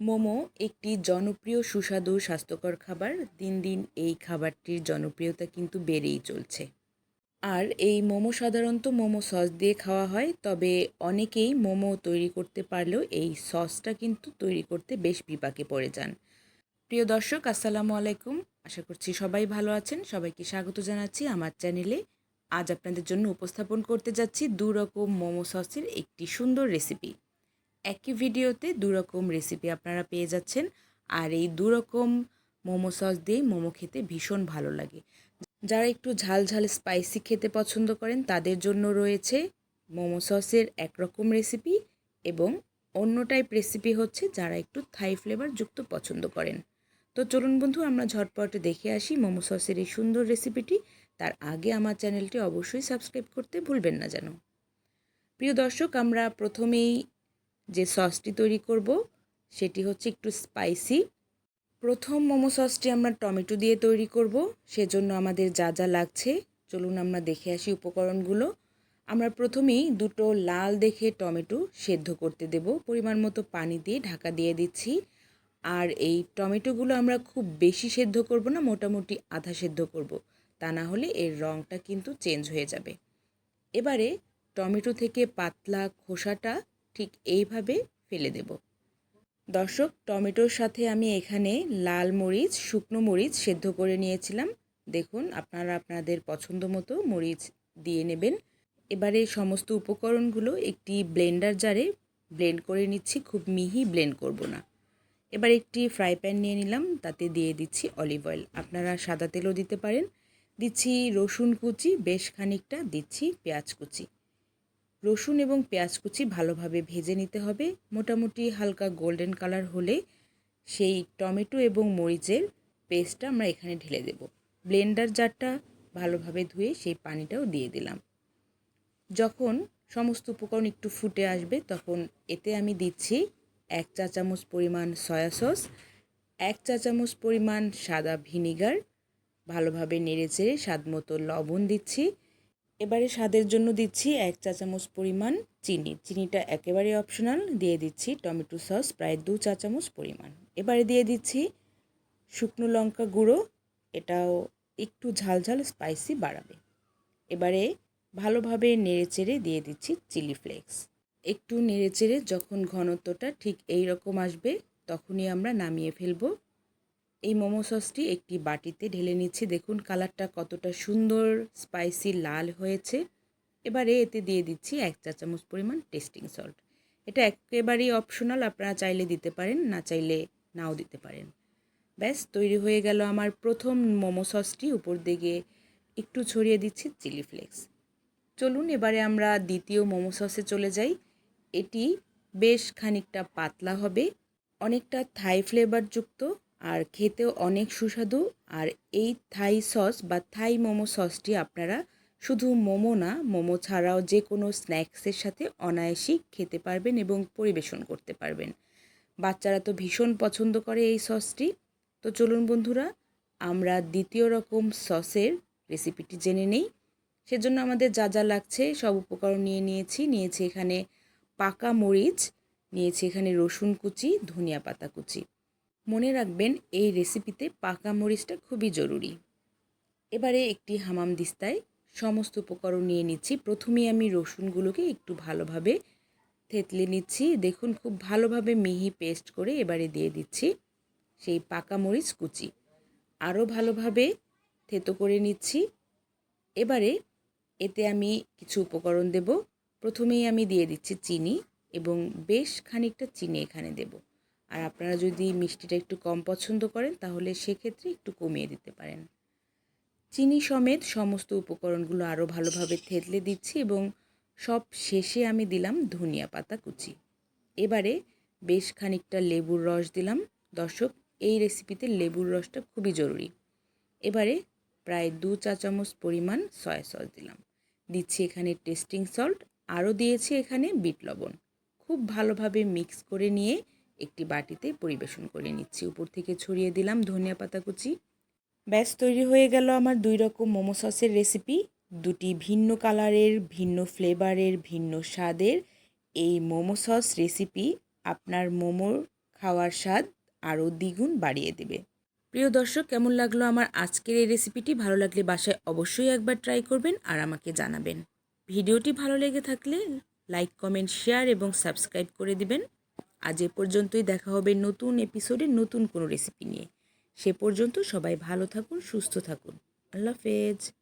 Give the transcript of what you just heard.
মোমো একটি জনপ্রিয় সুস্বাদু, স্বাস্থ্যকর খাবার। দিন দিন এই খাবারটির জনপ্রিয়তা কিন্তু বেড়েই চলছে। আর এই মোমো সাধারণত মোমো সস দিয়ে খাওয়া হয়, তবে অনেকেই মোমো তৈরি করতে পারলেও এই সসটা কিন্তু তৈরি করতে বেশ বিপাকে পড়ে যান। প্রিয় দর্শক, আসসালামু আলাইকুম। আশা করছি সবাই ভালো আছেন। সবাইকে স্বাগত জানাচ্ছি আমার চ্যানেলে। আজ আপনাদের জন্য উপস্থাপন করতে যাচ্ছি দু রকম মোমো সসের একটি সুন্দর রেসিপি। একই ভিডিওতে দু রকম রেসিপি আপনারা পেয়ে যাচ্ছেন। আর এই দু রকম মোমো সস দিয়ে মোমো খেতে ভীষণ ভালো লাগে। যারা একটু ঝাল ঝাল স্পাইসি খেতে পছন্দ করেন, তাদের জন্য রয়েছে মোমো সসের একরকম রেসিপি এবং অন্য টাইপ রেসিপি হচ্ছে যারা একটু থাই ফ্লেভার যুক্ত পছন্দ করেন। তো চলুন বন্ধু, আমরা ঝটপট দেখে আসি মোমো সসের এই সুন্দর রেসিপিটি তার আগে আমার চ্যানেলটি অবশ্যই সাবস্ক্রাইব করতে ভুলবেন না যেন। প্রিয় দর্শক, আমরা প্রথমেই যে সসটি তৈরি করব, সেটি হচ্ছে একটু স্পাইসি প্রথম মোমো সসটি আমরা টমেটো দিয়ে তৈরি করব, সেজন্য আমাদের যা যা লাগছে, চলুন আমরা দেখে আসি উপকরণগুলো। আমরা প্রথমেই দুটো লাল দেখে টমেটো সেদ্ধ করতে দেব, পরিমাণ মতো পানি দিয়ে ঢাকা দিয়ে দিচ্ছি। আর এই টমেটোগুলো আমরা খুব বেশি সেদ্ধ করব না, মোটামুটি আধা সেদ্ধ করব, তা না হলে এর রঙটা কিন্তু চেঞ্জ হয়ে যাবে। এবারে টমেটো থেকে পাতলা খোসাটা ঠিক এইভাবে ফেলে দেব। দর্শক, টমেটোর সাথে আমি এখানে লাল মরিচ, শুকনো মরিচ সেদ্ধ করে নিয়েছিলাম। দেখুন, আপনারা আপনাদের পছন্দ মতো মরিচ দিয়ে নেবেন। এবারে সমস্ত উপকরণগুলো একটি ব্লেন্ডার জারে ব্লেন্ড করে নিচ্ছি, খুব মিহি ব্লেন্ড করব না। এবার একটি ফ্রাই প্যান নিয়ে নিলাম, তাতে দিয়ে দিচ্ছি অলিভ অয়েল। আপনারা সাদা তেলও দিতে পারেন। দিচ্ছি রসুন কুচি, বেশ খানিকটা দিচ্ছি পেঁয়াজ কুচি। রসুন এবং পেঁয়াজ কুচি ভালোভাবে ভেজে নিতে হবে। মোটামুটি হালকা গোল্ডেন কালার হলে সেই টমেটো এবং মরিচের পেস্টটা আমরা এখানে ঢেলে দেব। ব্লেন্ডার জারটা ভালোভাবে ধুয়ে সেই পানিটাও দিয়ে দিলাম। যখন সমস্ত উপকরণ একটু ফুটে আসবে, তখন এতে আমি দিচ্ছি এক চা চামচ পরিমাণ সয়া সস, এক চা চামচ পরিমাণ সাদা ভিনিগার, ভালোভাবে নেড়ে চেড়ে স্বাদ মতো লবণ দিচ্ছি। এবারে স্বাদের জন্য দিচ্ছি এক চা চামচ পরিমাণ চিনি। চিনিটা একেবারে অপশনাল দিয়ে দিচ্ছি টমেটো সস, প্রায় দু চা চামচ পরিমাণ। এবারে দিয়ে দিচ্ছি শুকনো লঙ্কা গুঁড়ো। এটাও একটু ঝালঝাল স্পাইসি বাড়াবে। এবারে ভালোভাবে নেড়েচেড়ে দিয়ে দিচ্ছি চিলি ফ্লেক্স একটু নেড়েচেড়ে যখন ঘনত্বটা ঠিক এই রকম আসবে, তখনই আমরা নামিয়ে ফেলব। এই মোমো সসটি একটি বাটিতে ঢেলে নিচ্ছি। দেখুন, কালারটা কতটা সুন্দর স্পাইসি লাল হয়েছে। এবারে এতে দিয়ে দিচ্ছি এক চা চামচ পরিমাণ টেস্টিং সল্ট এটা একেবারেই অপশনাল আপনারা চাইলে দিতে পারেন, না চাইলে নাও দিতে পারেন। ব্যাস, তৈরি হয়ে গেল আমার প্রথম মোমো সসটি। উপর দিকে একটু ছড়িয়ে দিচ্ছি চিলি ফ্লেক্স চলুন, এবারে আমরা দ্বিতীয় মোমো সসে চলে যাই। এটি বেশ খানিকটা পাতলা হবে, অনেকটা থাই ফ্লেভারযুক্ত আর খেতেও অনেক সুস্বাদু। আর এই থাই সস বা থাই মোমো সসটি আপনারা শুধু মোমো না, মোমো ছাড়াও যে কোনো স্ন্যাক্সের সাথে অনায়াসই খেতে পারবেন এবং পরিবেশন করতে পারবেন। বাচ্চারা তো ভীষণ পছন্দ করে এই সসটি। তো চলুন বন্ধুরা, আমরা দ্বিতীয় রকম সসের রেসিপিটি জেনে নেই। সেজন্য আমাদের যা যা লাগছে সব উপকরণ নিয়ে নিয়েছি। নিয়েছি এখানে পাকা মরিচ, নিয়েছি এখানে রসুন কুচি, ধনিয়া পাতা কুচি। মনে রাখবেন, এই রেসিপিতে পাকা মরিচটা খুবই জরুরি। এবারে একটি হামাম দিস্তায় সমস্ত উপকরণ নিয়ে নিচ্ছি। প্রথমেই আমি রসুনগুলোকে একটু ভালোভাবে থেতলে নিচ্ছি। দেখুন, খুব ভালোভাবে মিহি পেস্ট করে এবারে দিয়ে দিচ্ছি সেই পাকা মরিচ কুচি। আরও ভালোভাবে থেতো করে নিচ্ছি। এবারে এতে আমি কিছু উপকরণ দেব। প্রথমেই আমি দিয়ে দিচ্ছি চিনি এবং বেশ খানিকটা চিনি এখানে দেবো। আর আপনারা যদি মিষ্টিটা একটু কম পছন্দ করেন, তাহলে সেক্ষেত্রে একটু কমিয়ে দিতে পারেন। চিনি সমেত সমস্ত উপকরণগুলো আরও ভালোভাবে থেতলে দিচ্ছি এবং সব শেষে আমি দিলাম ধনিয়া পাতা কুচি। এবারে বেশ খানিকটা লেবুর রস দিলাম। দর্শক, এই রেসিপিতে লেবুর রসটা খুবই জরুরি। এবারে প্রায় দু চা চামচ পরিমাণ সয়া সস দিলাম। দিচ্ছি এখানে টেস্টিং সল্ট। আরও দিয়েছি এখানে বিট লবণ। খুব ভালোভাবে মিক্স করে নিয়ে একটি বাটিতে পরিবেশন করে নিচ্ছি। উপর থেকে ছড়িয়ে দিলাম ধনিয়া পাতা কুচি। ব্যাস, তৈরি হয়ে গেল আমার দুই রকম মোমো সসের রেসিপি দুটি ভিন্ন কালারের, ভিন্ন ফ্লেভারের ভিন্ন স্বাদের এই মোমো সস রেসিপি আপনার মোমোর খাওয়ার স্বাদ আরও দ্বিগুণ বাড়িয়ে দেবে। প্রিয় দর্শক, কেমন লাগল আমার আজকের এই রেসিপিটি ভালো লাগলে বাসায় অবশ্যই একবার ট্রাই করবেন আর আমাকে জানাবেন। ভিডিওটি ভালো লেগে থাকলে লাইক কমেন্ট শেয়ার এবং সাবস্ক্রাইব করে দিবেন। আজ এ পর্যন্তই দেখা হবে নতুন এপিসোডে নতুন কোনো রেসিপি নিয়ে। সে পর্যন্ত সবাই ভালো থাকুন, সুস্থ থাকুন। আল্লাহ হাফেজ।